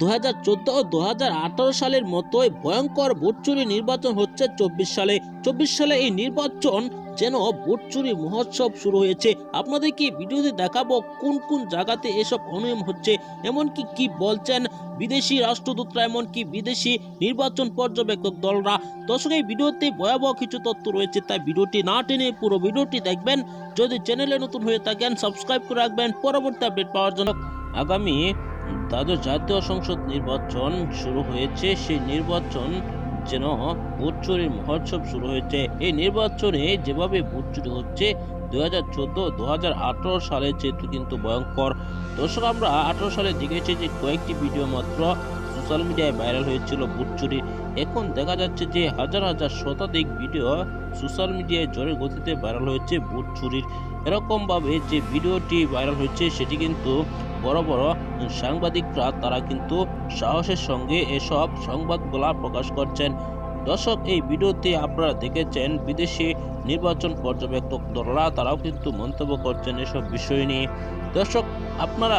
দু হাজার চোদ্দ ও দু হাজার আঠারো সালের মতোই ভয়ঙ্কর ভোট চুরি নির্বাচন হচ্ছে চব্বিশ সালে। চব্বিশ সালে এই নির্বাচন যেন ভোট চুরি মহোৎসব শুরু হয়েছে। আপনাদেরকে এই ভিডিওতে দেখাবো কোন কোন জায়গাতে এসব অনিয়ম হচ্ছে? এমনকি কি বলছেন বিদেশি রাষ্ট্রদূতরা, এমনকি বিদেশি নির্বাচন পর্যবেক্ষক দলরা? দর্শক, এই ভিডিওতে ভয়াবহ কিছু তথ্য রয়েছে, তাই ভিডিওটি না টেনে পুরো ভিডিওটি দেখবেন। যদি চ্যানেলে নতুন হয়ে থাকেন, সাবস্ক্রাইব করে রাখবেন। পরবর্তী আপডেট পাওয়ার জন্য আগামী দ্বাদশ জাতীয় সংসদ নির্বাচন শুরু হয়েছে, সেই নির্বাচন যেন ভোট চুরির মহোৎসব শুরু হয়েছে। এই নির্বাচনে যেভাবে ভোট চুরি হচ্ছে দু হাজার চোদ্দ দু হাজার আঠারো সালের চেয়ে কিন্তু ভয়ঙ্কর। দর্শক, আমরা আঠারো সালে দেখেছি যে কয়েকটি ভিডিও মাত্র সোশ্যাল মিডিয়ায় ভাইরাল হয়েছিল ভোট চুরির এখন দেখা যাচ্ছে যে হাজার হাজার শতাধিক ভিডিও সোশ্যাল মিডিয়ায় জোরের গতিতে ভাইরাল হয়েছে ভোট চুরির। এরকমভাবে যে ভিডিওটি ভাইরাল হয়েছে, সেটি কিন্তু বড় বড় সাংবাদিকরা, তারা কিন্তু সাহসের সঙ্গে এসব সংবাদগুলা প্রকাশ করছেন। দর্শক, এই ভিডিওতে আপনারা দেখেছেন, বিদেশি নির্বাচন পর্যবেক্ষক দলরা, তারাও কিন্তু মন্তব্য করছেন এসব বিষয় নিয়ে। দর্শক, আপনারা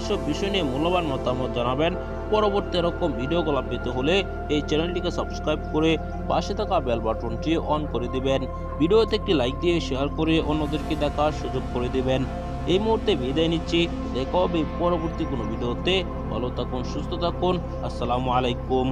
এসব বিষয় নিয়ে মূল্যবান মতামত জানাবেন। পরবর্তী এরকম ভিডিওগুলো পেতে হলে এই চ্যানেলটিকে সাবস্ক্রাইব করে পাশে থাকা বেল বাটনটি অন করে দিবেন। ভিডিওতে একটি লাইক দিয়ে শেয়ার করে অন্যদেরকে দেখার সুযোগ করে দিবেন। এই মুহূর্তে বিদায় নিচ্ছি। দেখা হবে পরবর্তী কোনো ভিডিওতে। ভালো থাকুন, সুস্থ থাকুন। আসসালামু আলাইকুম।